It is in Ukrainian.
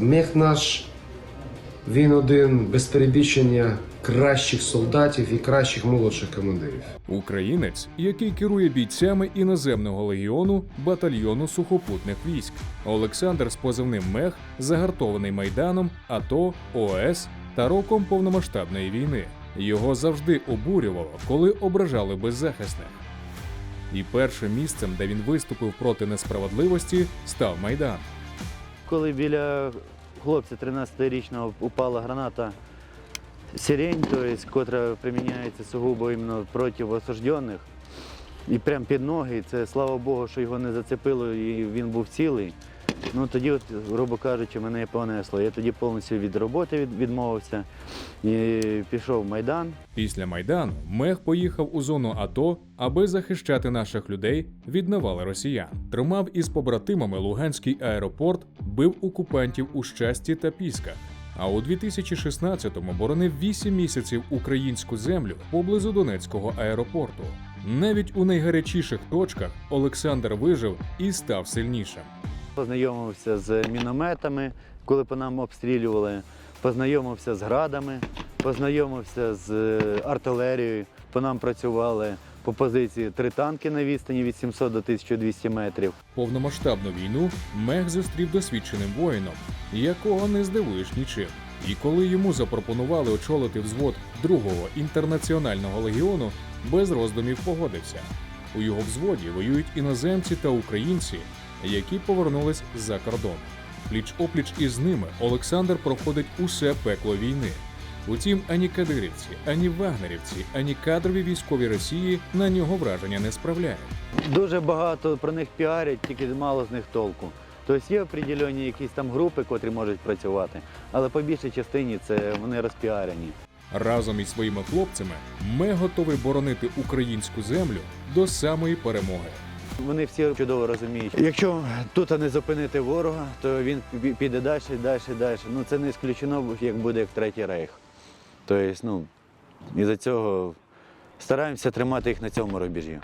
Мех наш, він один без перебільшення кращих солдатів і кращих молодших командирів. Українець, який керує бійцями іноземного легіону батальйону сухопутних військ. Олександр з позивним Мех загартований майданом, АТО, ОС та роком повномасштабної війни. Його завжди обурювало, коли ображали беззахисних. І першим місцем, де він виступив проти несправедливості, став Майдан. Коли біля хлопця 13-річного упала граната сирень, то есть, котра приміняється сугубо іменно проти осуждених, і прямо під ноги, це слава Богу, що його не зацепило і він був цілий. Ну тоді, от, грубо кажучи, мене понесло. Я тоді повністю від роботи від- відмовився і пішов в Майдан. Після Майдану Мех поїхав у зону АТО, аби захищати наших людей від навали росіян. Тримав із побратимами Луганський аеропорт, бив окупантів у щасті та пісках. А у 2016-му боронив 8 місяців українську землю поблизу Донецького аеропорту. Навіть у найгарячіших точках Олександр вижив і став сильнішим. Познайомився з мінометами, коли по нам обстрілювали, познайомився з градами, познайомився з е, артилерією. По нам працювали по позиції три танки на відстані від 700 до 1200 метрів. Повномасштабну війну Мех зустрів досвідченим воїном, якого не здивуєш нічим. І коли йому запропонували очолити взвод другого інтернаціонального легіону, без роздумів погодився. У його взводі воюють іноземці та українці, які повернулись з-за кордону. Пліч опліч із ними Олександр проходить усе пекло війни. Утім, ані кадирівці, ані вагнерівці, ані кадрові військові Росії на нього враження не справляють. Дуже багато про них піарять, тільки мало з них толку. Тобто є определені якісь там групи, котрі можуть працювати, але по більшій частині це вони розпіарені. Разом із своїми хлопцями ми готові боронити українську землю до самої перемоги. Вони всі чудово розуміють. Якщо тут не зупинити ворога, то він піде далі, далі, далі. Ну це не ісключено, як буде як третій рейх. Тобто, ну, із-за цього стараємося тримати їх на цьому рубежі.